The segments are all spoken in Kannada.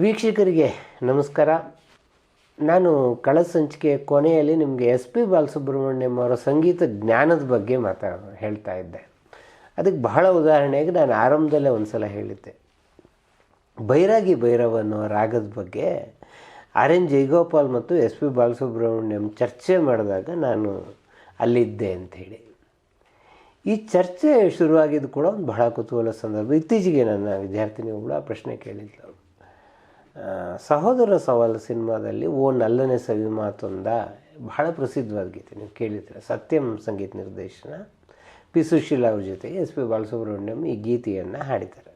ವೀಕ್ಷಕರಿಗೆ ನಮಸ್ಕಾರ. ನಾನು ಕಳೆದ ಸಂಚಿಕೆಯ ಕೊನೆಯಲ್ಲಿ ನಿಮಗೆ ಎಸ್ ಪಿ ಬಾಲಸುಬ್ರಹ್ಮಣ್ಯಂ ಅವರ ಸಂಗೀತ ಜ್ಞಾನದ ಬಗ್ಗೆ ಮಾತಾ ಹೇಳ್ತಾ ಇದ್ದೆ. ಅದಕ್ಕೆ ಬಹಳ ಉದಾಹರಣೆಗೆ ನಾನು ಆರಂಭದಲ್ಲೇ ಒಂದು ಸಲ ಹೇಳಿದ್ದೆ. ಬೈರಾಗಿ ಭೈರವ ಅನ್ನೋ ರಾಗದ ಬಗ್ಗೆ ಆರ್ ಎನ್ ಜೈಗೋಪಾಲ್ ಮತ್ತು ಎಸ್ ಪಿ ಬಾಲಸುಬ್ರಹ್ಮಣ್ಯಂ ಚರ್ಚೆ ಮಾಡಿದಾಗ ನಾನು ಅಲ್ಲಿದ್ದೆ ಅಂಥೇಳಿ ಈ ಚರ್ಚೆ ಶುರುವಾಗಿದ್ದು ಕೂಡ ಒಂದು ಬಹಳ ಕುತೂಹಲ ಸಂದರ್ಭ. ಇತ್ತೀಚೆಗೆ ನನ್ನ ವಿದ್ಯಾರ್ಥಿನಿ ಕೂಡ ಪ್ರಶ್ನೆ ಕೇಳಿದ್ಲು. ಆ, ಸಹೋದರ ಸವಾಲು ಸಿನಿಮಾದಲ್ಲಿ ಓ ನಲ್ಲನೆ ಸವಿ ಮಾತೊಂದ ಬಹಳ ಪ್ರಸಿದ್ಧವಾದ ಗೀತೆ. ನೀವು ಕೇಳಿದ್ರೆ ಸತ್ಯಂ ಸಂಗೀತ ನಿರ್ದೇಶನ ಪಿ ಸುಶೀಲ ಅವ್ರ ಜೊತೆಗೆ ಎಸ್ ಪಿ ಬಾಲಸುಬ್ರಹ್ಮಣ್ಯಂ ಈ ಗೀತೆಯನ್ನು ಹಾಡಿದ್ದಾರೆ.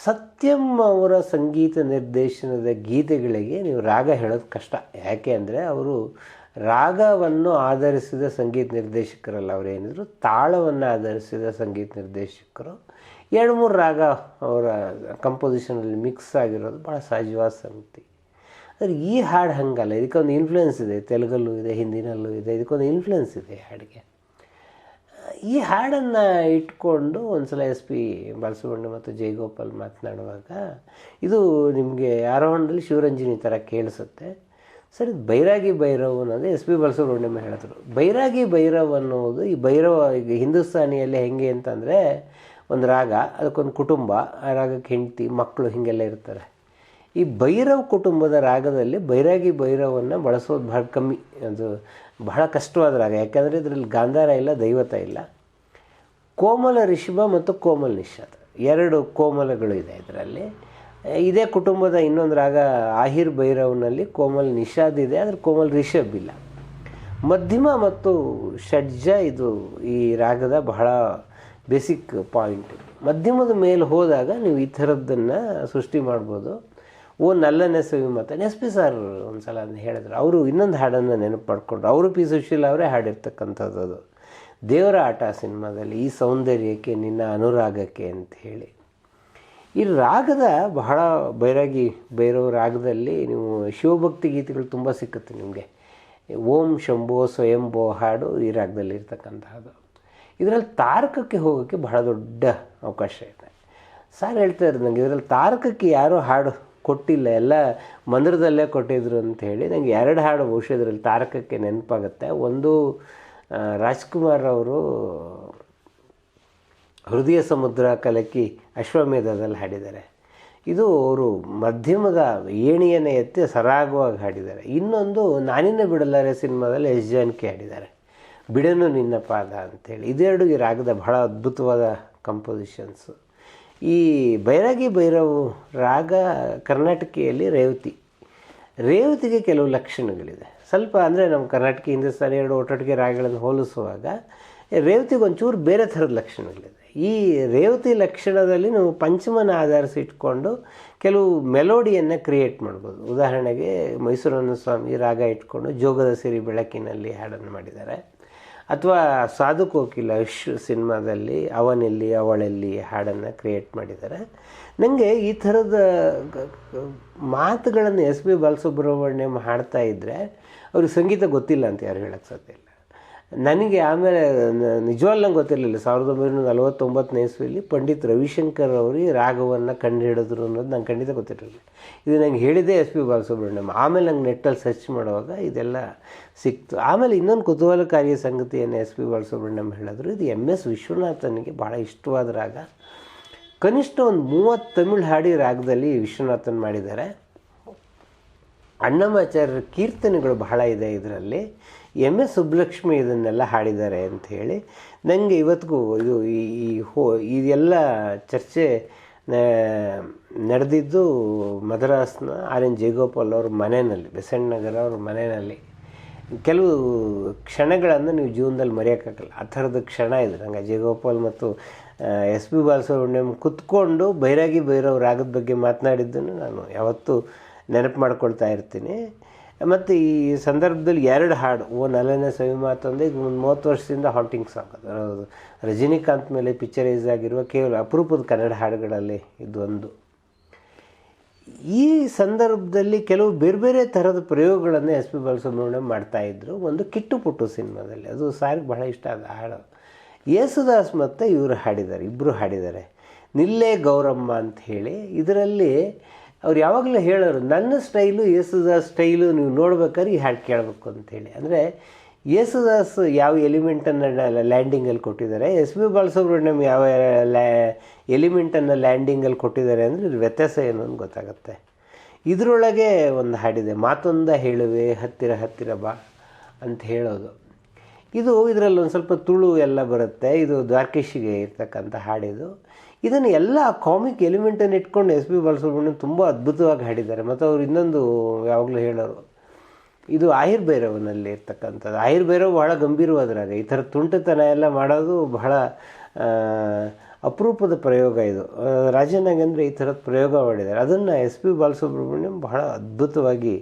ಸತ್ಯಂ ಅವರ ಸಂಗೀತ ನಿರ್ದೇಶನದ ಗೀತೆಗಳಿಗೆ ನೀವು ರಾಗ ಹೇಳೋದು ಕಷ್ಟ. ಯಾಕೆ ಅಂದರೆ ಅವರು ರಾಗವನ್ನು ಆಧರಿಸಿದ ಸಂಗೀತ ನಿರ್ದೇಶಕರಲ್ಲ ಅವರೇನಿದ್ರು, ತಾಳವನ್ನು ಆಧರಿಸಿದ ಸಂಗೀತ ನಿರ್ದೇಶಕರು ಎರಡು ಮೂರು ರಾಗ ಅವರ ಕಂಪೋಸಿಷನಲ್ಲಿ ಮಿಕ್ಸ್ ಆಗಿರೋದು ಭಾಳ ಸಹಜವಾದ ಸಂಗತಿ. ಆದರೆ ಈ ಹಾಡು ಹಂಗಲ್ಲ. ಇದಕ್ಕೊಂದು ಇನ್ಫ್ಲುಯೆನ್ಸ್ ಇದೆ. ತೆಲುಗಲ್ಲೂ ಇದೆ, ಹಿಂದಿನಲ್ಲೂ ಇದೆ. ಇದಕ್ಕೊಂದು ಇನ್ಫ್ಲುಯೆನ್ಸ್ ಇದೆ ಹಾಡಿಗೆ. ಈ ಹಾಡನ್ನು ಇಟ್ಕೊಂಡು ಒಂದು ಸಲ ಎಸ್ ಪಿ ಬಾಲಸುಬ್ರಹ್ಮಣ್ಯ ಮತ್ತು ಜಯಗೋಪಾಲ್ ಮಾತನಾಡುವಾಗ ಇದು ನಿಮಗೆ ಆರೋಹಣದಲ್ಲಿ ಶಿವರಂಜನಿ ಥರ ಕೇಳಿಸುತ್ತೆ. ಸರ್, ಇದು ಬೈರಾಗಿ ಭೈರವ್ ಅನ್ನೋದು ಎಸ್ ಪಿ ಬಾಲಸುಬ್ರಹ್ಮಣ್ಯಂ ಹೇಳಿದ್ರು. ಬೈರಾಗಿ ಭೈರವ್ ಅನ್ನೋದು ಈ ಭೈರವ, ಈಗ ಹಿಂದೂಸ್ತಾನಿಯಲ್ಲಿ ಹೆಂಗೆ ಅಂತಂದರೆ ಒಂದು ರಾಗ, ಅದಕ್ಕೊಂದು ಕುಟುಂಬ, ಆ ರಾಗಕ್ಕೆ ಹೆಂಡತಿ ಮಕ್ಕಳು ಹೀಗೆಲ್ಲ ಇರ್ತಾರೆ. ಈ ಭೈರವ್ ಕುಟುಂಬದ ರಾಗದಲ್ಲಿ ಭೈರಾಗಿ ಭೈರವನ್ನು ಬಳಸೋದು ಬಹಳ ಕಮ್ಮಿ. ಅದು ಬಹಳ ಕಷ್ಟವಾದ ರಾಗ. ಯಾಕೆಂದರೆ ಇದರಲ್ಲಿ ಗಾಂಧಾರ ಇಲ್ಲ, ದೈವತ ಇಲ್ಲ. ಕೋಮಲ ರಿಷಭ ಮತ್ತು ಕೋಮಲ ನಿಷಾದ. ಎರಡು ಕೋಮಲಗಳು ಇದೆ ಇದರಲ್ಲಿ. ಇದೇ ಕುಟುಂಬದ ಇನ್ನೊಂದು ರಾಗ, ಆಹಿರ್ ಭೈರವ್ನಲ್ಲಿ ಕೋಮಲ್ ನಿಷಾದ್ ಇದೆ, ಆದರೆ ಕೋಮಲ್ ರಿಷಬ್ ಇಲ್ಲ. ಮಧ್ಯಮ ಮತ್ತು ಷಡ್ಜ ಇದು ಈ ರಾಗದ ಬಹಳ ಬೇಸಿಕ್ ಪಾಯಿಂಟ್ ಮಧ್ಯಮದ ಮೇಲೆ ಹೋದಾಗ ನೀವು ಈ ಥರದ್ದನ್ನು ಸೃಷ್ಟಿ ಮಾಡ್ಬೋದು. ಓ, ನಲ್ಲನೆ ಸವಿ ಮತ್ತು. ಎಸ್ ಪಿ ಸರ್ ಒಂದು ಸಲ ಅದನ್ನ ಹೇಳಿದ್ರು. ಅವರು ಇನ್ನೊಂದು ಹಾಡನ್ನು ನೆನಪು ಮಾಡಿಕೊಂಡ್ರು. ಅವರು ಪಿ ಸುಶೀಲ್ ಅವರೇ ಹಾಡಿರ್ತಕ್ಕಂಥದ್ದು ಅದು. ದೇವರ ಆಟ ಸಿನಿಮಾದಲ್ಲಿ ಈ ಸೌಂದರ್ಯಕ್ಕೆ, ನಿನ್ನ ಅನುರಾಗಕ್ಕೆ ಅಂತ ಹೇಳಿ. ಈ ರಾಗದ ಬಹಳ ಬೈರಾಗಿ ಬೈರೋ ರಾಗದಲ್ಲಿ ನೀವು ಶಿವಭಕ್ತಿ ಗೀತೆಗಳು ತುಂಬ ಸಿಕ್ಕುತ್ತೆ ನಿಮಗೆ. ಓಂ ಶಂಭೋ ಸ್ವಯಂಭೋ ಹಾಡು ಈ ರಾಗದಲ್ಲಿ ಇರ್ತಕ್ಕಂಥದ್ದು ಇದರಲ್ಲಿ ತಾರಕಕ್ಕೆ ಹೋಗೋಕ್ಕೆ ಬಹಳ ದೊಡ್ಡ ಅವಕಾಶ ಇದೆ. ಸರ್ ಹೇಳ್ತಾ ಇದ್ರು ನನಗೆ ಇದರಲ್ಲಿ ತಾರಕಕ್ಕೆ ಯಾರೂ ಹಾಡು ಕೊಟ್ಟಿಲ್ಲ, ಎಲ್ಲ ಮಂದಿರದಲ್ಲೇ ಕೊಟ್ಟಿದ್ರು ಅಂತ ಹೇಳಿ ನನಗೆ ಎರಡು ಹಾಡು ಬಹುಶಃ ಇದರಲ್ಲಿ ತಾರಕಕ್ಕೆ ನೆನಪಾಗುತ್ತೆ. ಒಂದು ರಾಜ್ಕುಮಾರ್ ಅವರು ಹೃದಯ ಸಮುದ್ರ ಕಲಕಿ ಅಶ್ವಮೇಧದಲ್ಲಿ ಹಾಡಿದ್ದಾರೆ. ಇದು ಅವರು ಮಧ್ಯಮದ ಏಣಿಯನ್ನು ಎತ್ತಿ ಸರಾಗವಾಗಿ ಹಾಡಿದ್ದಾರೆ. ಇನ್ನೊಂದು ನಾನಿನ್ನ ಬಿಡಲಾರೆ ಸಿನಿಮಾದಲ್ಲಿ ಎಸ್ ಜಾನಕಿ ಹಾಡಿದ್ದಾರೆ. ಬಿಡನು ನಿನ್ನ ಪಾದ ಅಂತೇಳಿ. ಇದೆರಡು ಈ ರಾಗದ ಬಹಳ ಅದ್ಭುತವಾದ ಕಂಪೋಸಿಷನ್ಸು ಈ ಬೈರಾಗಿ ಭೈರವ್ ರಾಗ ಕರ್ನಾಟಕಿಯಲ್ಲಿ ರೇವತಿ. ರೇವತಿಗೆ ಕೆಲವು ಲಕ್ಷಣಗಳಿದೆ. ಸ್ವಲ್ಪ ಅಂದರೆ ನಮ್ಮ ಕರ್ನಾಟಕ, ಹಿಂದೂಸ್ತಾನಿ ಎರಡು ಒಟ್ಟೊಟ್ಟಿಗೆ ರಾಗಗಳನ್ನು ಹೋಲಿಸುವಾಗ ರೇವತಿಗೆ ಒಂಚೂರು ಬೇರೆ ಥರದ ಲಕ್ಷಣಗಳಿದೆ. ಈ ರೇವತಿ ಲಕ್ಷಣದಲ್ಲಿ ನಾವು ಪಂಚಮನ ಆಧರಿಸಿ ಇಟ್ಕೊಂಡು ಕೆಲವು ಮೆಲೋಡಿಯನ್ನು ಕ್ರಿಯೇಟ್ ಮಾಡ್ಬೋದು. ಉದಾಹರಣೆಗೆ ಮೈಸೂರನ್ನು ಸ್ವಾಮಿ ರಾಗ ಇಟ್ಕೊಂಡು ಜೋಗದ ಸಿರಿ ಬೆಳಕಿನಲ್ಲಿ ಹಾಡನ್ನು ಮಾಡಿದ್ದಾರೆ. ಅಥವಾ ಸಾಧು ಕೋಕಿಲ ಯಶ್ ಸಿನಿಮಾದಲ್ಲಿ ಅವನಲ್ಲಿ, ಅವಳಲ್ಲಿ ಹಾಡನ್ನು ಕ್ರಿಯೇಟ್ ಮಾಡಿದ್ದಾರೆ ನನಗೆ ಈ ಥರದ ಮಾತುಗಳನ್ನು ಎಸ್ ಪಿ ಬಾಲಸುಬ್ರಹ್ಮಣ್ಯಂ ಹಾಡ್ತಾ ಇದ್ದರೆ ಅವ್ರಿಗೆ ಸಂಗೀತ ಗೊತ್ತಿಲ್ಲ ಅಂತ ಯಾರು ಹೇಳಕ್ಕೆ ಸಾಧ್ಯ ಇಲ್ಲ. ನನಗೆ ಆಮೇಲೆ ನಿಜವಾಗ್ಲೂ ನಂಗೆ ಗೊತ್ತಿರಲಿಲ್ಲ. ಸಾವಿರದ ಒಂಬೈನೂರ ನಲವತ್ತೊಂಬತ್ತನೇ ಇಸ್ವಿಯಲ್ಲಿ ಪಂಡಿತ್ ರವಿಶಂಕರ್ ಅವರು ಈ ರಾಗವನ್ನು ಕಂಡು ಹಿಡಿದ್ರು ಅನ್ನೋದು ನಂಗೆ ಖಂಡಿತ ಗೊತ್ತಿರಲಿಲ್ಲ. ಇದು ನಂಗೆ ಹೇಳಿದೆ ಎಸ್ ಪಿ ಬಾಲಸುಬ್ರಹ್ಮಣ್ಯಂ. ಆಮೇಲೆ ನಂಗೆ ನೆಟ್ಟಲ್ಲಿ ಸರ್ಚ್ ಮಾಡುವಾಗ ಇದೆಲ್ಲ ಸಿಕ್ತು. ಆಮೇಲೆ ಇನ್ನೊಂದು ಕುತೂಹಲಕಾರಿಯ ಸಂಗತಿಯನ್ನು ಎಸ್ ಪಿ ಬಾಲಸುಬ್ರಹ್ಮಣ್ಯಂ ಹೇಳಿದ್ರು. ಇದು ಎಂ ಎಸ್ ವಿಶ್ವನಾಥನಿಗೆ ಭಾಳ ಇಷ್ಟವಾದ ರಾಗ. ಕನಿಷ್ಠ ಒಂದು ಮೂವತ್ತು ತಮಿಳು ಹಾಡಿ ರಾಗದಲ್ಲಿ ವಿಶ್ವನಾಥನ್ ಮಾಡಿದ್ದಾರೆ. ಅಣ್ಣಮಾಚಾರ್ಯರ ಕೀರ್ತನೆಗಳು ಬಹಳ ಇದೆ ಇದರಲ್ಲಿ. ಎಂ ಎಸ್ ಸುಬ್ಬಲಕ್ಷ್ಮಿ ಇದನ್ನೆಲ್ಲ ಹಾಡಿದ್ದಾರೆ ಅಂತ ಹೇಳಿ ನನಗೆ ಇವತ್ತಿಗೂ ಇದು ಈ ಹೋ ಇದೆಲ್ಲ ಚರ್ಚೆ ನಡೆದಿದ್ದು ಮದ್ರಾಸ್ನ ಆರ್ ಎನ್ ಜಯಗೋಪಾಲ್ ಅವ್ರ ಮನೆಯಲ್ಲಿ, ಬೆಸಣ್ಣನಗರ ಅವ್ರ ಮನೆಯಲ್ಲಿ. ಕೆಲವು ಕ್ಷಣಗಳನ್ನು ನೀವು ಜೀವನದಲ್ಲಿ ಮರೆಯೋಕ್ಕಾಗಲ್ಲ. ಆ ಥರದ ಕ್ಷಣ ಇದು. ನಂಗೆ ಜಯಗೋಪಾಲ್ ಮತ್ತು ಎಸ್ ಪಿ ಬಾಲಸುಬ್ರಹ್ಮಣ್ಯಂ ಕುತ್ಕೊಂಡು ಬೈರಾಗಿ ಭೈರವ್ ರಾಗದ ಬಗ್ಗೆ ಮಾತನಾಡಿದ್ದನ್ನು ನಾನು ಯಾವತ್ತೂ ನೆನಪು ಮಾಡ್ಕೊಳ್ತಾ ಇರ್ತೀನಿ. ಮತ್ತು ಈ ಸಂದರ್ಭದಲ್ಲಿ ಎರಡು ಹಾಡು, ಓ ನಲನೆ ಸವಿ ಅಂದರೆ ಈಗ ಒಂದು ಮೂವತ್ತು ವರ್ಷದಿಂದ ಹಾಂಟಿಂಗ್ ಸಾಂಗ್ ಅದು ರಜನಿಕಾಂತ್ ಮೇಲೆ ಪಿಕ್ಚರೈಸ್ ಆಗಿರುವ ಕೇವಲ ಅಪರೂಪದ ಕನ್ನಡ ಹಾಡುಗಳಲ್ಲಿ ಇದೊಂದು ಈ ಸಂದರ್ಭದಲ್ಲಿ ಕೆಲವು ಬೇರೆ ಬೇರೆ ಥರದ ಪ್ರಯೋಗಗಳನ್ನು ಎಸ್ ಪಿ ಬಾಲಸುಬ್ರಹ್ಮಣ್ಯಂ ಮಾಡ್ತಾಯಿದ್ರು ಒಂದು ಕಿಟ್ಟು ಪುಟ್ಟು ಸಿನಿಮಾದಲ್ಲಿ. ಅದು ಸಾರಿಗೆ ಬಹಳ ಇಷ್ಟ ಆದ ಹಾಡು. ಯೇಸುದಾಸ್ ಮತ್ತು ಇವರು ಹಾಡಿದ್ದಾರೆ ಇಬ್ಬರು ಹಾಡಿದ್ದಾರೆ. ನಿಲ್ಲೇ ಗೌರಮ್ಮ ಅಂತ ಹೇಳಿ. ಇದರಲ್ಲಿ ಅವ್ರು ಯಾವಾಗಲೂ ಹೇಳೋರು, ನನ್ನ ಸ್ಟೈಲು ಯೇಸುದಾಸ್ ಸ್ಟೈಲು ನೀವು ನೋಡ್ಬೇಕಾದ್ರೆ ಈ ಹಾಡು ಕೇಳಬೇಕು ಅಂತೇಳಿ ಅಂದರೆ ಯೇಸುದಾಸ್ ಯಾವ ಎಲಿಮೆಂಟನ್ನು ಲ್ಯಾಂಡಿಂಗಲ್ಲಿ ಕೊಟ್ಟಿದ್ದಾರೆ ಎಸ್ ಬಿ ಬಾಲಸುಬ್ರಹ್ಮಣ್ಯಂ ಯಾವ ಲ್ಯಾ, ಎಲಿಮೆಂಟನ್ನು ಲ್ಯಾಂಡಿಂಗಲ್ಲಿ ಕೊಟ್ಟಿದ್ದಾರೆ ಅಂದರೆ ಇದ್ರ ವ್ಯತ್ಯಾಸ ಏನು ಅಂತ ಗೊತ್ತಾಗುತ್ತೆ. ಇದರೊಳಗೆ ಒಂದು ಹಾಡಿದೆ, ಮಾತೊಂದ ಹೇಳುವೆ, ಹತ್ತಿರ ಹತ್ತಿರ ಬಾ ಅಂತ ಹೇಳೋದು. ಇದು ಇದರಲ್ಲಿ ಒಂದು ಸ್ವಲ್ಪ ತುಳು ಎಲ್ಲ ಬರುತ್ತೆ, ಇದು ದ್ವಾರಕೀಶಿಗೆ ಇರ್ತಕ್ಕಂಥ ಹಾಡಿದು. ಇದನ್ನು ಎಲ್ಲ ಕಾಮಿಕ್ ಎಲಿಮೆಂಟನ್ನು ಇಟ್ಕೊಂಡು ಎಸ್ ಪಿ ಬಾಲಸುಬ್ರಹ್ಮಣ್ಯನ್ ತುಂಬ ಅದ್ಭುತವಾಗಿ ಹಾಡಿದ್ದಾರೆ. ಮತ್ತು ಅವರು ಇನ್ನೊಂದು ಯಾವಾಗಲೂ ಹೇಳೋರು, ಇದು ಆಯುರ್ಭೈರವನಲ್ಲಿ ಇರ್ತಕ್ಕಂಥದ್ದು. ಆಯುರ್ಭೈರವ್ ಬಹಳ ಗಂಭೀರವಾದ ರಾಗ. ಈ ಥರ ತುಂಟತನ ಎಲ್ಲ ಮಾಡೋದು ಬಹಳ ಅಪರೂಪದ ಪ್ರಯೋಗ ಇದು. ರಾಜನಾಗೇಂದ್ರ ಈ ಥರದ ಪ್ರಯೋಗ ಮಾಡಿದ್ದಾರೆ. ಅದನ್ನು ಎಸ್ ಪಿ ಬಾಲಸುಬ್ರಹ್ಮಣ್ಯಂ ಬಹಳ ಅದ್ಭುತವಾಗಿ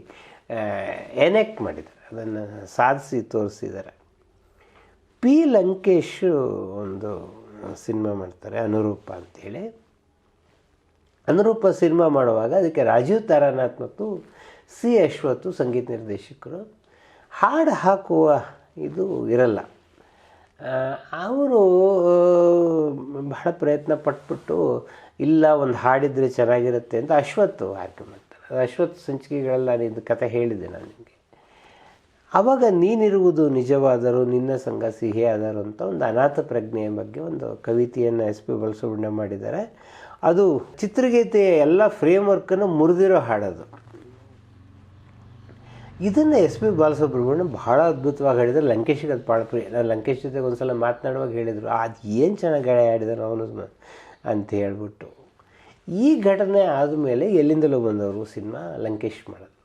ಎನೆಕ್ಟ್ ಮಾಡಿದ್ದಾರೆ. ಅದನ್ನು ಸಾಧಿಸಿ ತೋರಿಸಿದ್ದಾರೆ. ಪಿ ಲಂಕೇಶು ಒಂದು ಸಿನಿಮಾ ಮಾಡ್ತಾರೆ, ಅನುರೂಪ ಅಂತೇಳಿ. ಅನುರೂಪ ಸಿನಿಮಾ ಮಾಡುವಾಗ ಅದಕ್ಕೆ ರಾಜೀವ್ ತಾರಾನಾಥ್ ಮತ್ತು ಸಿ ಅಶ್ವಥ್ ಸಂಗೀತ ನಿರ್ದೇಶಕರು. ಹಾಡು ಹಾಕುವ ಇದು ಇರಲ್ಲ. ಅವರು ಬಹಳ ಪ್ರಯತ್ನ ಪಟ್ಬಿಟ್ಟು ಇಲ್ಲ, ಒಂದು ಹಾಡಿದರೆ ಚೆನ್ನಾಗಿರುತ್ತೆ ಅಂತ ಅಶ್ವಥ್ ಆಯ್ಕೆ ಮಾಡ್ತಾರೆ. ಅಶ್ವತ್ ಸಂಚಿಕೆಗಳೆಲ್ಲ ನಿಂದು ಕತೆ ಹೇಳಿದೆ ನಾನು ನಿಮಗೆ. ಆವಾಗ ನೀನಿರುವುದು ನಿಜವಾದರೂ ನಿನ್ನ ಸಂಘ ಸಿಹಿ ಅಂತ ಒಂದು ಅನಾಥ ಪ್ರಜ್ಞೆಯ ಬಗ್ಗೆ ಒಂದು ಕವಿತೆಯನ್ನು ಎಸ್ ಪಿ ಬಾಲಸುಬ್ರಹ್ಮಣ್ಯ ಮಾಡಿದ್ದಾರೆ. ಅದು ಚಿತ್ರಗೀತೆಯ ಎಲ್ಲ ಫ್ರೇಮ್ವರ್ಕನ್ನು ಮುರಿದಿರೋ ಹಾಡೋದು. ಇದನ್ನು ಎಸ್ ಪಿ ಬಾಲಸುಬ್ರಹ್ಮಣ್ಯ ಬಹಳ ಅದ್ಭುತವಾಗಿ ಹೇಳಿದ್ರು ಲಂಕೇಶಿಗೆ ಅದು ಭಾಳ ಪ್ರಿಯ ನಾನು ಲಂಕೇಶ್ ಜೊತೆಗೆ ಒಂದು ಸಲ ಮಾತನಾಡುವಾಗ ಹೇಳಿದರು ಅದು ಏನು ಚೆನ್ನಾಗಿ ಗಾಳಿ ಆಡಿದಾನೆ ಅವನು ಅಂತ ಹೇಳ್ಬಿಟ್ಟು. ಈ ಘಟನೆ ಆದಮೇಲೆ ಎಲ್ಲಿಂದಲೂ ಬಂದವರು ಸಿನಿಮಾ ಲಂಕೇಶ್ ಮಾಡೋದು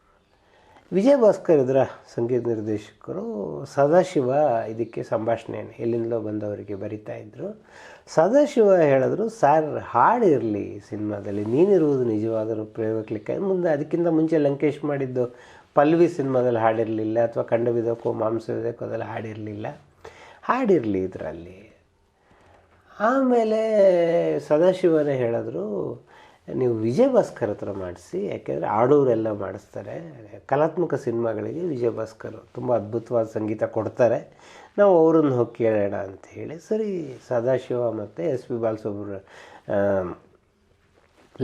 ವಿಜಯ ಭಾಸ್ಕರ್ ಇದರ ಸಂಗೀತ ನಿರ್ದೇಶಕರು ಸದಾಶಿವ ಇದಕ್ಕೆ ಸಂಭಾಷಣೆ ಎಲ್ಲಿಂದಲೋ ಬಂದವರಿಗೆ ಬರಿತಾ ಇದ್ದರು ಸದಾಶಿವ ಹೇಳಿದ್ರು, ಸಾರ್, ಹಾಡಿರಲಿ ಸಿನಿಮಾದಲ್ಲಿ, ನೀನಿರುವುದು ನಿಜವಾದರೂ ಪ್ರಯೋಗಕ್ಕೆ ಮುಂದೆ ಅದಕ್ಕಿಂತ ಮುಂಚೆ ಲಂಕೇಶ್ ಮಾಡಿದ್ದು ಪಲ್ವಿ ಸಿನಿಮಾದಲ್ಲಿ ಹಾಡಿರಲಿಲ್ಲ, ಅಥವಾ ಕಂಡುಬಿದಕ್ಕೋ ಮಾಂಸವಿದಕ್ಕೋ ಅದೆಲ್ಲ ಹಾಡಿರಲಿಲ್ಲ. ಹಾಡಿರಲಿ ಇದರಲ್ಲಿ. ಆಮೇಲೆ ಸದಾಶಿವನೇ ಹೇಳಿದ್ರು ನೀವು ವಿಜಯ್ ಭಾಸ್ಕರ್ ಹತ್ರ ಮಾಡಿಸಿ, ಯಾಕೆಂದರೆ ಆಡೋರೆಲ್ಲ ಮಾಡಿಸ್ತಾರೆ. ಕಲಾತ್ಮಕ ಸಿನಿಮಾಗಳಿಗೆ ವಿಜಯ್ ಭಾಸ್ಕರ್ ತುಂಬ ಅದ್ಭುತವಾದ ಸಂಗೀತ ಕೊಡ್ತಾರೆ. ನಾವು ಅವ್ರನ್ನ ಹೋಗಿ ಕೇಳೋಣ ಅಂತ ಹೇಳಿ, ಸರಿ, ಸದಾಶಿವ ಮತ್ತು ಎಸ್ ಪಿ ಬಾಲಸುಬ್ರ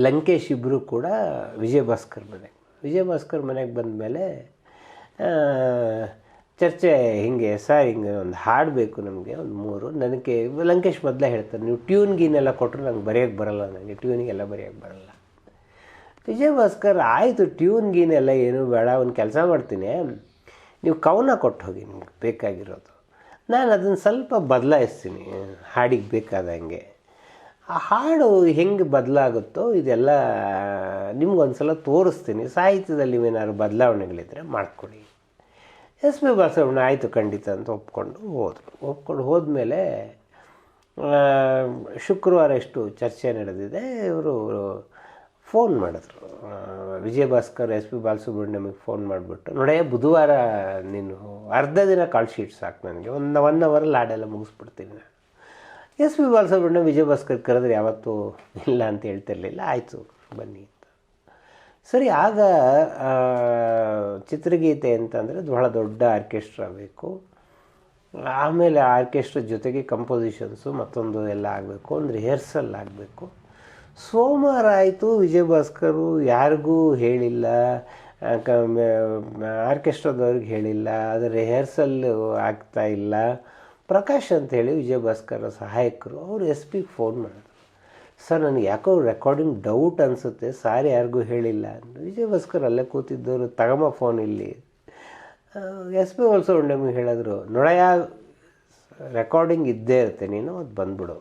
ಲಂಕೇಶ್ ಇಬ್ಬರು ಕೂಡ ವಿಜಯ್ ಭಾಸ್ಕರ್ ಮನೆಗೆ ವಿಜಯ್ ಭಾಸ್ಕರ್ ಮನೆಗೆ ಬಂದಮೇಲೆ ಚರ್ಚೆ ಹಿಂಗೆ, ಸರ್, ಹಿಂಗೆ ಒಂದು ಹಾಡು ಬೇಕು ನಮಗೆ, ಒಂದು ಮೂರು. ನನಗೆ ಲಂಕೇಶ್ ಮೊದಲೇ ಹೇಳ್ತಾರೆ ನೀವು ಟ್ಯೂನ್ ಗೀನೆಲ್ಲ ಕೊಟ್ಟರು ನಂಗೆ ಬರೆಯೋಕ್ಕೆ ಬರಲ್ಲ ನನಗೆ ಟ್ಯೂನಿಗೆಲ್ಲ ಬರೆಯೋಕ್ಕೆ ಬರಲ್ಲ. ವಿಜಯಭಾಸ್ಕರ್, ಆಯಿತು, ಟ್ಯೂನ್ ಗೀನೆಲ್ಲ ಏನೂ ಬೇಡ, ಒಂದು ಕೆಲಸ ಮಾಡ್ತೀನಿ. ನೀವು ಕವನ ಕೊಟ್ಟು ಹೋಗಿ ನಿಮ್ಗೆ ಬೇಕಾಗಿರೋದು. ನಾನು ಅದನ್ನು ಸ್ವಲ್ಪ ಬದಲಾಯಿಸ್ತೀನಿ, ಹಾಡಿಗೆ ಬೇಕಾದಂಗೆ. ಆ ಹಾಡು ಹೆಂಗೆ ಬದಲಾಗುತ್ತೋ ಇದೆಲ್ಲ ನಿಮ್ಗೊಂದು ಸಲ ತೋರಿಸ್ತೀನಿ. ಸಾಹಿತ್ಯದಲ್ಲಿ ನೀವೇನಾದ್ರು ಬದಲಾವಣೆಗಳಿದ್ದರೆ ಮಾಡ್ಕೊಡಿ. ಎಸ್ ಬಿ ಬಾಲಸುಬ್ರಹ್ಮಣ್ಯ ಆಯಿತು ಖಂಡಿತ ಅಂತ ಒಪ್ಕೊಂಡು ಹೋದರು. ಒಪ್ಕೊಂಡು ಹೋದ್ಮೇಲೆ ಶುಕ್ರವಾರ ಎಷ್ಟು ಚರ್ಚೆ ನಡೆದಿದೆ, ಇವರು ಫೋನ್ ಮಾಡಿದ್ರು. ವಿಜಯಭಾಸ್ಕರ್ ವಿಜಯ ಭಾಸ್ಕರ್ ಎಸ್ ಪಿ ಬಾಲಸುಬ್ರಹ್ಮಣ್ಯಮಿಗೆ ಫೋನ್ ಮಾಡಿಬಿಟ್ಟು, ನೋಡೇ ಬುಧವಾರ ನೀನು ಅರ್ಧ ದಿನ ಕಾಲ್ ಶೀಟ್ ಸಾಕು ನನಗೆ, ಒಂದು ಒನ್ ಅವರಲ್ಲಿ ಹಾಡೆಲ್ಲ ಮುಗಿಸ್ಬಿಡ್ತೀನಿ ನಾನು. ಎಸ್ ಪಿ ಬಾಲಸುಬ್ರಹ್ಮಣ್ಯ ವಿಜಯ ಭಾಸ್ಕರ್ ಕರೆದ್ರೆ ಯಾವತ್ತೂ ಇಲ್ಲ ಅಂತ ಹೇಳ್ತಿರ್ಲಿಲ್ಲ, ಆಯಿತು, ಬನ್ನಿ. ಸರಿ, ಆಗ ಚಿತ್ರಗೀತೆ ಅಂತಂದರೆ ಬಹಳ ದೊಡ್ಡ ಆರ್ಕೆಸ್ಟ್ರಾ ಬೇಕು. ಆಮೇಲೆ ಆರ್ಕೆಸ್ಟ್ರಾ ಜೊತೆಗೆ ಕಂಪೋಸಿಷನ್ಸು ಮತ್ತೊಂದು ಎಲ್ಲ ಆಗಬೇಕು ಒಂದು ರಿಹರ್ಸಲ್ ಆಗಬೇಕು. ಸೋಮವಾರ ಆಯಿತು ವಿಜಯ್ ಭಾಸ್ಕರು ಯಾರಿಗೂ ಹೇಳಿಲ್ಲ ಆರ್ಕೆಸ್ಟ್ರಾದವ್ರಿಗೆ ಹೇಳಿಲ್ಲ ಅದು ರಿಹರ್ಸಲ್ ಆಗ್ತಾ ಇಲ್ಲ. ಪ್ರಕಾಶ್ ಅಂತೇಳಿ ವಿಜಯ ಭಾಸ್ಕರ್ ಸಹಾಯಕರು, ಅವರು ಎಸ್ ಪಿಗೆ ಫೋನ್ ಮಾಡಿದ್ರು. ಸರ್, ನನಗೆ ಯಾಕೋ ರೆಕಾರ್ಡಿಂಗ್ ಡೌಟ್ ಅನಿಸುತ್ತೆ. ಸಾರಿ ಯಾರಿಗೂ ಹೇಳಿಲ್ಲ. ವಿಜಯ್ ಭಾಸ್ಕರ್ ಅಲ್ಲೇ ಕೂತಿದ್ದವರು, ತಗಮ ಫೋನ್ ಇಲ್ಲಿ. ಎಸ್ ಪಿ ಆಲ್ಸೋ ನಮಗೆ ಹೇಳಿದ್ರು ನೋಡಯ ರೆಕಾರ್ಡಿಂಗ್ ಇದ್ದೇ ಇರುತ್ತೆ, ನೀನು ಅದು ಬಂದ್ಬಿಡು.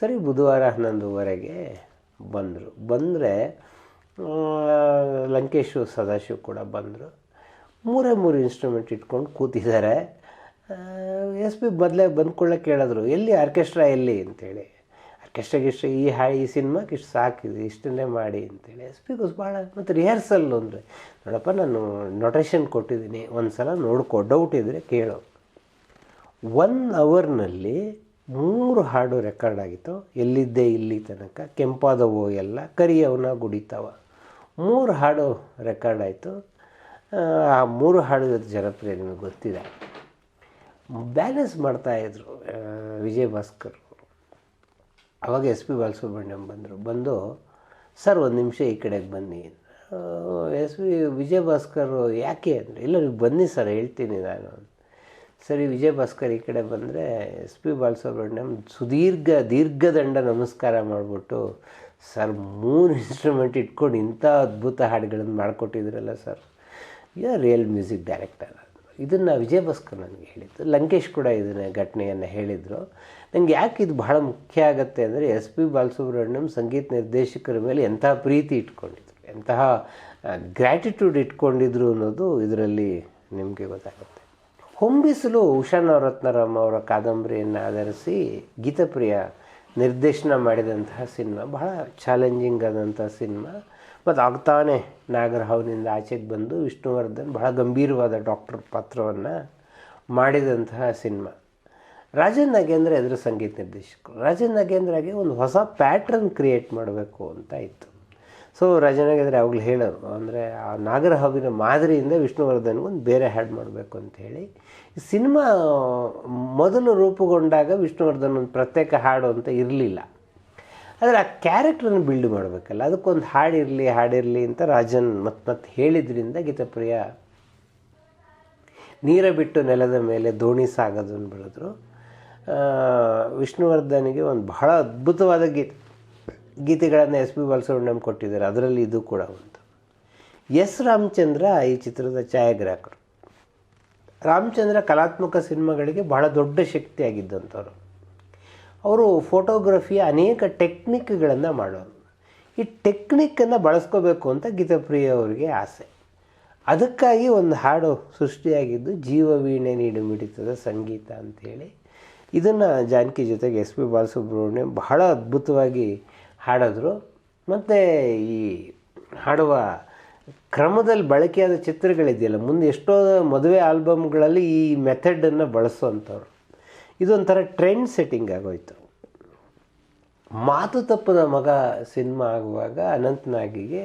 ಸರಿ, ಬುಧವಾರ ಹನ್ನೊಂದುವರೆಗೆ ಬಂದರು. ಬಂದರೆ ಲಂಕೇಶು ಸದಾಶಿವ್ ಕೂಡ ಬಂದರು. ಮೂರೇ ಮೂರು ಇನ್ಸ್ಟ್ರೂಮೆಂಟ್ ಇಟ್ಕೊಂಡು ಕೂತಿದ್ದಾರೆ. ಎಸ್ ಪಿ ಬದಲೇ ಬಂದ್ಕೊಳ್ಳೋಕೆ ಕೇಳಿದ್ರು, ಎಲ್ಲಿ ಆರ್ಕೆಸ್ಟ್ರಾ ಎಲ್ಲಿ? ಅಂತೇಳಿ. ಆರ್ಕೆಸ್ಟ್ರಾಗೆ ಇಷ್ಟು ಈ ಹಾ ಈ ಸಿನಿಮಾಗೆ ಇಷ್ಟು ಸಾಕಿದೆ, ಇಷ್ಟನ್ನೇ ಮಾಡಿ ಅಂತೇಳಿ. ಎಸ್ ಪಿಗೋಸ್ ಭಾಳ, ಮತ್ತು ರಿಹರ್ಸಲ್ ಅಂದರೆ, ನೋಡಪ್ಪ ನಾನು ನೊಟೇಷನ್ ಕೊಟ್ಟಿದ್ದೀನಿ ಒಂದು ಸಲ ನೋಡ್ಕೊ ಡೌಟ್ ಇದ್ದರೆ ಕೇಳು. ಒನ್ ಅವರ್ನಲ್ಲಿ ಮೂರು ಹಾಡು ರೆಕಾರ್ಡ್ ಆಗಿತ್ತು, ಎಲ್ಲಿದ್ದೆ ಇಲ್ಲಿ ತನಕ ಕೆಂಪಾದವು ಎಲ್ಲ ಕರಿಯವನ ಗುಡಿತಾವ. ಮೂರು ಹಾಡು ರೆಕಾರ್ಡ್ ಆಯಿತು. ಆ ಮೂರು ಹಾಡು ಜನಪ್ರಿಯ ನಿಮಗೆ ಗೊತ್ತಿದೆ. ಬ್ಯಾಲೆನ್ಸ್ ಮಾಡ್ತಾಯಿದ್ರು ವಿಜಯ್ ಭಾಸ್ಕರ್. ಅವಾಗ ಎಸ್ ಪಿ ಬಾಲಸುಬ್ರಹ್ಮಣ್ಯಂ ಬಂದರು. ಬಂದು, ಸರ್, ಒಂದು ನಿಮಿಷ ಈ ಕಡೆಗೆ ಬನ್ನಿ. ಎಸ್ ಪಿ ವಿಜಯ ಭಾಸ್ಕರ್ ಯಾಕೆ? ಅಂದರೆ ಇಲ್ಲ ನೀವು ಬನ್ನಿ ಸರ್, ಹೇಳ್ತೀನಿ ನಾನು. ಸರಿ ವಿಜಯ ಭಾಸ್ಕರ್ ಈ ಕಡೆ ಬಂದರೆ ಎಸ್ ಪಿ ಬಾಲಸುಬ್ರಹ್ಮಣ್ಯಂ ಸುದೀರ್ಘ ದೀರ್ಘದಂಡ ನಮಸ್ಕಾರ ಮಾಡಿಬಿಟ್ಟು, ಸರ್, ಮೂರು ಇನ್ಸ್ಟ್ರೂಮೆಂಟ್ ಇಟ್ಕೊಂಡು ಇಂಥ ಅದ್ಭುತ ಹಾಡುಗಳನ್ನು ಮಾಡಿಕೊಟ್ಟಿದ್ರಲ್ಲ sir. You real music director? ಇದನ್ನು ವಿಜಯ ಭಾಸ್ಕರ್ ನನಗೆ ಹೇಳಿದ್ದು. ಲಂಕೇಶ್ ಕೂಡ ಇದನ್ನ ಘಟನೆಯನ್ನು ಹೇಳಿದರು. ನನಗೆ ಯಾಕೆ ಇದು ಬಹಳ ಮುಖ್ಯ ಆಗುತ್ತೆ ಅಂದರೆ ಎಸ್ ಪಿ ಬಾಲಸುಬ್ರಹ್ಮಣ್ಯಂ ಸಂಗೀತ ನಿರ್ದೇಶಕರ ಮೇಲೆ ಎಂತಹ ಪ್ರೀತಿ ಇಟ್ಕೊಂಡಿದ್ರು. ಎಂತಹ ಗ್ರ್ಯಾಟಿಟ್ಯೂಡ್ ಇಟ್ಕೊಂಡಿದ್ರು ಅನ್ನೋದು ಇದರಲ್ಲಿ ನಿಮಗೆ ಗೊತ್ತಾಗುತ್ತೆ. ಹೊಂಬಿಸಲು ಉಷಾ ನವರತ್ನರಾಮ್ ಅವರ ಕಾದಂಬರಿಯನ್ನು ಆಧರಿಸಿ ಗೀತಪ್ರಿಯ ನಿರ್ದೇಶನ ಮಾಡಿದಂತಹ ಸಿನಿಮಾ, ಬಹಳ ಚಾಲೆಂಜಿಂಗ್ ಆದಂಥ ಸಿನಿಮಾ. ಮತ್ತು ಆಗ್ತಾನೆ ನಾಗರಹಾವ್ನಿಂದ ಆಚೆಗೆ ಬಂದು ವಿಷ್ಣುವರ್ಧನ್ ಬಹಳ ಗಂಭೀರವಾದ ಡಾಕ್ಟರ್ ಪಾತ್ರವನ್ನು ಮಾಡಿದಂತಹ ಸಿನಿಮಾ. ರಾಜನ್ ನಾಗೇಂದ್ರ ಎದುರು ಸಂಗೀತ ನಿರ್ದೇಶಕರು. ರಾಜನ್ ನಾಗೇಂದ್ರಗೆ ಒಂದು ಹೊಸ ಪ್ಯಾಟ್ರನ್ ಕ್ರಿಯೇಟ್ ಮಾಡಬೇಕು ಅಂತ ಇತ್ತು. ಸೊ ರಾಜನಾಗೇಂದ್ರ ಯಾವಾಗಲೂ ಹೇಳೋರು, ಅಂದರೆ ಆ ನಾಗರಹಾವಿನ ಮಾದರಿಯಿಂದ ವಿಷ್ಣುವರ್ಧನ್ಗೊಂದು ಬೇರೆ ಹ್ಯಾಡ್ ಮಾಡಬೇಕು ಅಂತ ಹೇಳಿ ಸಿನಿಮಾ ಮೊದಲು ರೂಪುಗೊಂಡಾಗ ವಿಷ್ಣುವರ್ಧನ್ ಒಂದು ಪ್ರತ್ಯೇಕ ಹಾಡು ಅಂತ ಇರಲಿಲ್ಲ. ಆದರೆ ಆ ಕ್ಯಾರೆಕ್ಟ್ರನ್ನು ಬಿಲ್ಡ್ ಮಾಡಬೇಕಲ್ಲ. ಅದಕ್ಕೊಂದು ಹಾಡಿರಲಿ ಹಾಡಿರಲಿ ಅಂತ ರಾಜನ್ ಮತ್ತೆ ಮತ್ತೆ ಹೇಳಿದ್ರಿಂದ ಗೀತಪ್ರಿಯ ನೀರ ಬಿಟ್ಟು ನೆಲದ ಮೇಲೆ ದೋಣಿ ಸಾಗೋದನ್ನು ಬೆಳೆದ್ರು. ವಿಷ್ಣುವರ್ಧನಿಗೆ ಒಂದು ಬಹಳ ಅದ್ಭುತವಾದ ಗೀತೆ. ಗೀತೆಗಳನ್ನು ಎಸ್ ಪಿ ಬಾಲಸುಬ್ರಹ್ಮಣ್ಯಂ ಕೊಟ್ಟಿದ್ದಾರೆ. ಅದರಲ್ಲಿ ಇದು ಕೂಡ ಒಂದು ಎಸ್ ರಾಮಚಂದ್ರ ಈ ಚಿತ್ರದ ಛಾಯಾಗ್ರಾಹಕರು. ರಾಮಚಂದ್ರ ಕಲಾತ್ಮಕ ಸಿನಿಮಾಗಳಿಗೆ ಬಹಳ ದೊಡ್ಡ ಶಕ್ತಿಯಾಗಿದ್ದಂಥವ್ರು. ಅವರು ಫೋಟೋಗ್ರಫಿಯ ಅನೇಕ ಟೆಕ್ನಿಕ್ಗಳನ್ನು ಮಾಡೋರು. ಈ ಟೆಕ್ನಿಕ್ಕನ್ನು ಬಳಸ್ಕೋಬೇಕು ಅಂತ ಗೀತಪ್ರಿಯ ಅವರಿಗೆ ಆಸೆ. ಅದಕ್ಕಾಗಿ ಒಂದು ಹಾಡು ಸೃಷ್ಟಿಯಾಗಿದ್ದು ಜೀವವೀಣೆ ನೀಡು ಮಿಡಿತದ ಸಂಗೀತ ಅಂಥೇಳಿ ಇದನ್ನು ಜಾನಕಿ ಜೊತೆಗೆ ಎಸ್ ಪಿ ಬಾಲಸುಬ್ರಹ್ಮಣ್ಯಂ ಬಹಳ ಅದ್ಭುತವಾಗಿ ಹಾಡಿದ್ರು. ಮತ್ತು ಈ ಹಾಡುವ ಕ್ರಮದಲ್ಲಿ ಬಳಕೆಯಾದ ಚಿತ್ರಗಳಿದೆಯಲ್ಲ, ಮುಂದೆ ಎಷ್ಟೋ ಮದುವೆ ಆಲ್ಬಮ್ಗಳಲ್ಲಿ ಈ ಮೆಥಡನ್ನು ಬಳಸುವಂಥವ್ರು. ಇದೊಂಥರ ಟ್ರೆಂಡ್ ಸೆಟ್ಟಿಂಗ್ ಆಗೋಯ್ತು. ಮಾತು ತಪ್ಪದ ಮಗ ಸಿನಿಮಾ ಆಗುವಾಗ ಅನಂತನಾಗಿಗೆ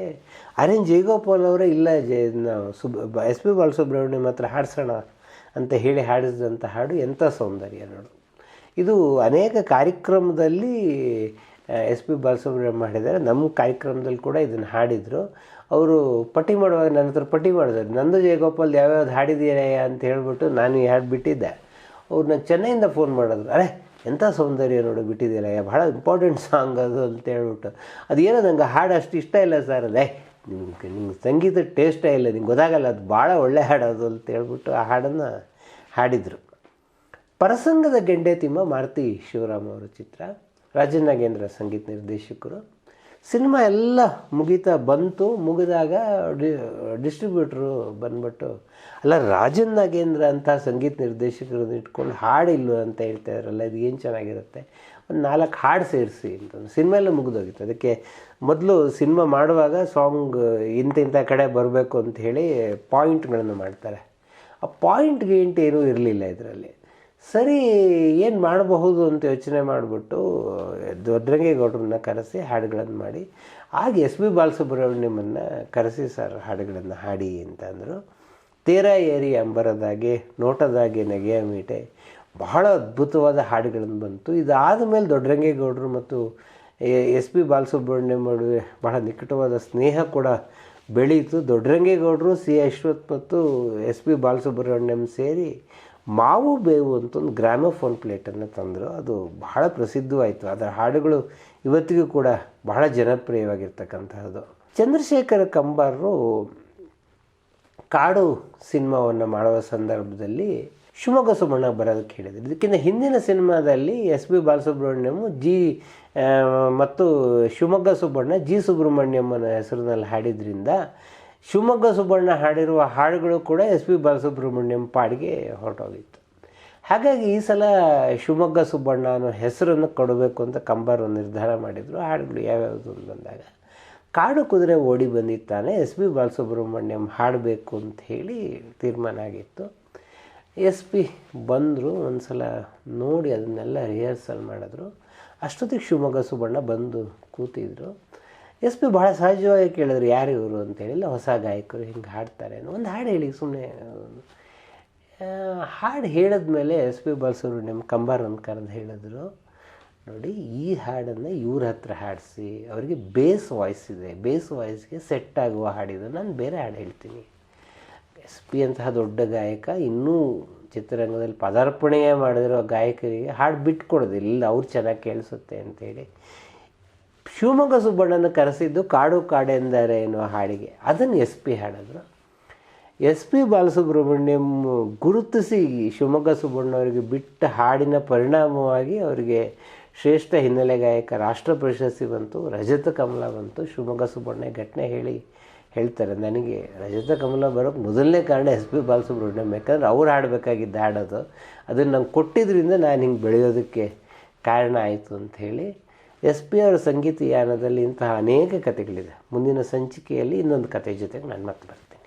ಅರೇನ್ ಜಯಗೋಪಾಲ್ ಅವರೇ, ಇಲ್ಲ ಜಯ ನಾವು ಸುಬ್ ಎಸ್ ಪಿ ಬಾಲಸುಬ್ರಹ್ಮಣ್ಯಂ ಹತ್ರ ಹಾಡಿಸೋಣ ಅಂತ ಹೇಳಿ ಹಾಡಿಸಿದಂಥ ಹಾಡು ಎಂಥ ಸೌಂದರ್ಯ ನೋಡು. ಇದು ಅನೇಕ ಕಾರ್ಯಕ್ರಮದಲ್ಲಿ ಎಸ್ ಪಿ ಬಾಲಸುಬ್ರಹ್ಮಣ್ಯ ಮಾಡಿದ್ದಾರೆ ನಮ್ಮ ಕಾರ್ಯಕ್ರಮದಲ್ಲಿ ಕೂಡ ಇದನ್ನು ಹಾಡಿದರು. ಅವರು ಪಟ್ಟಿ ಮಾಡುವಾಗ ನನ್ನ ಹತ್ರ ಪಟ್ಟಿ ಮಾಡಿದ್ರು. ನಂದು ಜಯಗೋಪಾಲ್ ಯಾವ್ಯಾವ್ದು ಹಾಡಿದ್ದೀರಾ ಅಂತ ಹೇಳ್ಬಿಟ್ಟು ನಾನು ಈ ಹಾಡು ಬಿಟ್ಟಿದ್ದೆ. ಅವ್ರು ನಾನು ಚೆನ್ನೈಯಿಂದ ಫೋನ್ ಮಾಡಿದ್ರು. ಅರೆ ಎಂಥ ಸೌಂದರ್ಯ ನೋಡು ಬಿಟ್ಟಿದ್ದೀರಯ್ಯ ಭಾಳ ಇಂಪಾರ್ಟೆಂಟ್ ಸಾಂಗ್ ಅದು ಅಂತ ಹೇಳ್ಬಿಟ್ಟು. ಅದೇನೋ ನಂಗೆ ಹಾಡು ಅಷ್ಟು ಇಷ್ಟ ಇಲ್ಲ ಸರ್ ಅದೇ. ನಿಮ್ಗೆ ನಿಮ್ಗೆ ಸಂಗೀತ ಟೇಸ್ಟೇ ಇಲ್ಲ, ನಿಮ್ಗೆ ಗೊತ್ತಾಗಲ್ಲ, ಅದು ಭಾಳ ಒಳ್ಳೆ ಹಾಡು ಅಂತ ಹೇಳ್ಬಿಟ್ಟು ಆ ಹಾಡನ್ನು ಹಾಡಿದರು. ಪರಸಂಗದ ಗೆಂಡೆ ತಿಮ್ಮ, ಮಾರುತಿ ಶಿವರಾಮ್ ಅವರ ಚಿತ್ರ. ರಾಜನಾಗೇಂದ್ರ ಸಂಗೀತ ನಿರ್ದೇಶಕರು. ಸಿನಿಮಾ ಎಲ್ಲ ಮುಗಿತಾ ಬಂತು, ಮುಗಿದಾಗ ಡಿ, ಡಿಸ್ಟ್ರಿಬ್ಯೂಟ್ರು ಬಂದ್ಬಿಟ್ಟು, ಅಲ್ಲ, ರಾಜನ್ ನಾಗೇಂದ್ರ ಅಂತ ಸಂಗೀತ ನಿರ್ದೇಶಕರನ್ನ ಇಟ್ಕೊಂಡು ಹಾಡಿಲ್ಲ ಅಂತ ಹೇಳ್ತಾ ಇದ್ರಲ್ಲ, ಇದು ಏನು ಚೆನ್ನಾಗಿರುತ್ತೆ? ಒಂದು ನಾಲ್ಕು ಹಾಡು ಸೇರಿಸಿ ಅಂತಂದು ಸಿನಿಮಾ ಎಲ್ಲ ಮುಗಿದೋಗಿತ್ತು. ಅದಕ್ಕೆ ಮೊದಲು ಸಿನಿಮಾ ಮಾಡುವಾಗ ಸಾಂಗ್ ಇಂಥ ಕಡೆ ಬರಬೇಕು ಅಂತ ಹೇಳಿ ಪಾಯಿಂಟ್ಗಳನ್ನು ಮಾಡ್ತಾರೆ. ಆ ಪಾಯಿಂಟ್ ಗೇಂಟ್ ಏನೂ ಇರಲಿಲ್ಲ ಇದರಲ್ಲಿ. ಸರಿ, ಏನು ಮಾಡಬಹುದು ಅಂತ ಯೋಚನೆ ಮಾಡಿಬಿಟ್ಟು ಗೌಡ್ರನ್ನ ಕರೆಸಿ ಹಾಡುಗಳನ್ನು ಮಾಡಿ, ಆಗ ಎಸ್ ಬಿ ಬಾಲಸುಬ್ರಹ್ಮಣ್ಯಮನ್ನು ಕರೆಸಿ ಸರ್ ಹಾಡುಗಳನ್ನು ಹಾಡಿ ಅಂತ ಅಂದರು. ತೇರ ಏರಿ ಅಂಬರದಾಗೆ, ನೋಟದಾಗೆ ನೆಗೆಯ ಮೀಟೆ, ಬಹಳ ಅದ್ಭುತವಾದ ಹಾಡುಗಳನ್ನು ಬಂತು. ಇದಾದ ಮೇಲೆ ದೊಡ್ಡರಂಗೇಗೌಡರು ಮತ್ತು ಎಸ್ ಪಿ ಬಾಲಸುಬ್ರಹ್ಮಣ್ಯಂ ನಡುವೆ ಬಹಳ ನಿಕಟವಾದ ಸ್ನೇಹ ಕೂಡ ಬೆಳೀತು. ದೊಡ್ಡರಂಗೇಗೌಡರು ಸಿ ಅಶ್ವಥ್ ಮತ್ತು ಎಸ್ ಪಿ ಬಾಲಸುಬ್ರಹ್ಮಣ್ಯಂ ಸೇರಿ ಮಾವು ಬೇವು ಅಂತ ಒಂದು ಗ್ರಾಮೋಫೋನ್ ಪ್ಲೇಟನ್ನು ತಂದರು. ಅದು ಬಹಳ ಪ್ರಸಿದ್ಧವಾಯಿತು. ಅದರ ಹಾಡುಗಳು ಇವತ್ತಿಗೂ ಕೂಡ ಬಹಳ ಜನಪ್ರಿಯವಾಗಿರ್ತಕ್ಕಂತಹದ್ದು. ಚಂದ್ರಶೇಖರ ಕಂಬಾರರು ಕಾಡು ಸಿನಿಮಾವನ್ನು ಮಾಡುವ ಸಂದರ್ಭದಲ್ಲಿ ಶಿವಮೊಗ್ಗ ಸುಬಣ್ಣ ಬರೋದಕ್ಕೆ ಹೇಳಿದರು. ಇದಕ್ಕಿಂತ ಹಿಂದಿನ ಸಿನಿಮಾದಲ್ಲಿ ಎಸ್ ಬಿ ಬಾಲಸುಬ್ರಹ್ಮಣ್ಯಂ, ಜಿ ಮತ್ತು ಶಿವಮೊಗ್ಗ ಸುಬ್ಬಣ್ಣ ಜಿ ಸುಬ್ರಹ್ಮಣ್ಯಮ್ಮನ ಹೆಸರಿನಲ್ಲಿ ಹಾಡಿದ್ರಿಂದ ಶಿವಮೊಗ್ಗ ಸುಬ್ಬಣ್ಣ ಹಾಡಿರುವ ಹಾಡುಗಳು ಕೂಡ ಎಸ್ ಪಿ ಬಾಲಸುಬ್ರಹ್ಮಣ್ಯಂ ಪಾಡಿಗೆ ಹೊರಟೋಗಿತ್ತು. ಹಾಗಾಗಿ ಈ ಸಲ ಶಿವಮೊಗ್ಗ ಸುಬ್ಬಣ್ಣ ಅನ್ನೋ ಹೆಸರನ್ನು ಕೊಡಬೇಕು ಅಂತ ಕಂಬಾರು ನಿರ್ಧಾರ ಮಾಡಿದರು. ಹಾಡುಗಳು ಯಾವ್ಯಾವುದು ಅಂತ ಬಂದಾಗ, ಕಾಡು ಕುದುರೆ ಓಡಿ ಬಂದಿತ್ತಾನೆ ಎಸ್ ಪಿ ಬಾಲಸುಬ್ರಹ್ಮಣ್ಯಂ ಹಾಡಬೇಕು ಅಂತ ಹೇಳಿ ತೀರ್ಮಾನ ಆಗಿತ್ತು. ಎಸ್ ಪಿ ಬಂದರು ಒಂದು ಸಲ ನೋಡಿ ಅದನ್ನೆಲ್ಲ ರಿಹರ್ಸಲ್ ಮಾಡಿದ್ರು. ಅಷ್ಟೊತ್ತಿಗೆ ಶಿವಮೊಗ್ಗ ಸುಬ್ಬಣ್ಣ ಬಂದು ಕೂತಿದ್ರು. ಎಸ್ ಪಿ ಭಾಳ ಸಹಜವಾಗಿ ಕೇಳಿದ್ರು, ಯಾರು ಇವರು ಅಂತೇಳಿಲ್ಲ ಹೊಸ ಗಾಯಕರು ಹಿಂಗೆ ಹಾಡ್ತಾರೆ ಒಂದು ಹಾಡು ಹೇಳಿ ಸುಮ್ಮನೆ ಹಾಡು ಹೇಳಿದ್ಮೇಲೆ ಎಸ್ ಪಿ ಬಾಲ್ಸೂರು ನಿಮ್ಮ ಕಂಬಾರ್ ಅಂತ ಕರೆದು ಹೇಳಿದ್ರು. ನೋಡಿ, ಈ ಹಾಡನ್ನು ಇವ್ರ ಹತ್ರ ಹಾಡಿಸಿ, ಅವರಿಗೆ ಬೇಸ್ ವಾಯ್ಸ್ ಇದೆ. ಬೇಸ್ ವಾಯ್ಸ್ಗೆ ಸೆಟ್ ಆಗುವ ಹಾಡಿದು ನಾನು ಬೇರೆ ಹಾಡು ಹೇಳ್ತೀನಿ. ಎಸ್ ಪಿ ಅಂತಹ ದೊಡ್ಡ ಗಾಯಕ ಇನ್ನೂ ಚಿತ್ರರಂಗದಲ್ಲಿ ಪದಾರ್ಪಣೆಯೇ ಮಾಡಿದಿರೋ ಗಾಯಕರಿಗೆ ಹಾಡು ಬಿಟ್ಕೊಡೋದು ಕೊಡೋದಿಲ್ಲ ಅವ್ರು ಚೆನ್ನಾಗಿ ಕೇಳಿಸುತ್ತೆ ಅಂತೇಳಿ ಶಿವಮೊಗ್ಗ ಸುಬ್ಬಣ್ಣನ ಕರೆಸಿದ್ದು ಕಾಡು ಕಾಡೆಂದರೆ ಎನ್ನುವ ಹಾಡಿಗೆ. ಅದನ್ನು ಎಸ್ ಪಿ ಹಾಡಿದ್ರು. ಎಸ್ ಪಿ ಬಾಲಸುಬ್ರಹ್ಮಣ್ಯಂ ಗುರುತಿಸಿ ಶಿವಮೊಗ್ಗ ಸುಬ್ಬಣ್ಣ ಅವರಿಗೆ ಬಿಟ್ಟ ಹಾಡಿನ ಪರಿಣಾಮವಾಗಿ ಅವರಿಗೆ ಶ್ರೇಷ್ಠ ಹಿನ್ನೆಲೆ ಗಾಯಕ ರಾಷ್ಟ್ರ ಪ್ರಶಸ್ತಿ ಬಂತು, ರಜತ ಕಮಲ ಬಂತು. ಶಿವಮೊಗ್ಗ ಸುಬ್ಬಣ್ಣ ಘಟನೆ ಹೇಳಿ ಹೇಳ್ತಾರೆ. ನನಗೆ ರಜತ ಕಮಲ ಬರೋಕ್ಕೆ ಮೊದಲನೇ ಕಾರಣ ಎಸ್ ಪಿ ಬಾಲಸುಬ್ರಹ್ಮಣ್ಯಂ. ಯಾಕಂದ್ರೆ ಅವ್ರು ಹಾಡಬೇಕಾಗಿದ್ದ ಹಾಡೋದು. ಅದನ್ನು ನಂಗೆ ಕೊಟ್ಟಿದ್ದರಿಂದ ನಾನು ಹಿಂಗೆ ಬೆಳೆಯೋದಕ್ಕೆ ಕಾರಣ ಆಯಿತು ಅಂತ ಹೇಳಿ ಎಸ್ ಪಿ ಅವರ ಸಂಗೀತ ಯಾನದಲ್ಲಿ ಇಂತಹ ಅನೇಕ ಕಥೆಗಳಿದೆ ಮುಂದಿನ ಸಂಚಿಕೆಯಲ್ಲಿ ಇನ್ನೊಂದು ಕತೆ ಜೊತೆಗೆ ನಾನು ಮತ್ತೆ ಬರ್ತೀನಿ.